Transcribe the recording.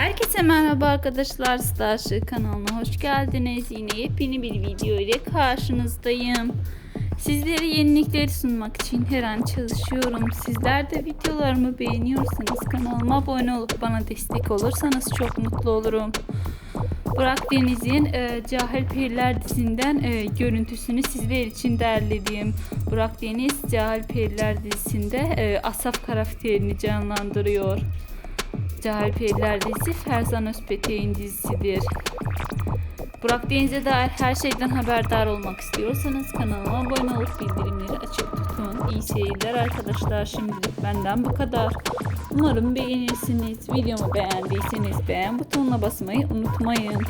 Herkese merhaba arkadaşlar Starship kanalına hoş geldiniz. Yine yepyeni bir video ile karşınızdayım. Sizlere yenilikleri sunmak için her an çalışıyorum. Sizler de videolarımı beğeniyorsanız kanalıma abone olup bana destek olursanız çok mutlu olurum. Burak Deniz'in e, Cahil Periler dizisinden e, görüntüsünü sizler için derledim. Burak Deniz Cahil Periler dizisinde e, Asaf karakterini canlandırıyor. Cahil Periler dizisi Ferzan Özpetek'in dizisidir. Burak Deniz'e dair her şeyden haberdar olmak istiyorsanız kanalıma abone olup bildirimleri açık tutun. İyi seyirler arkadaşlar. Şimdilik benden bu kadar. Umarım beğenirsiniz. Videomu beğendiyseniz beğen butonuna basmayı unutmayın.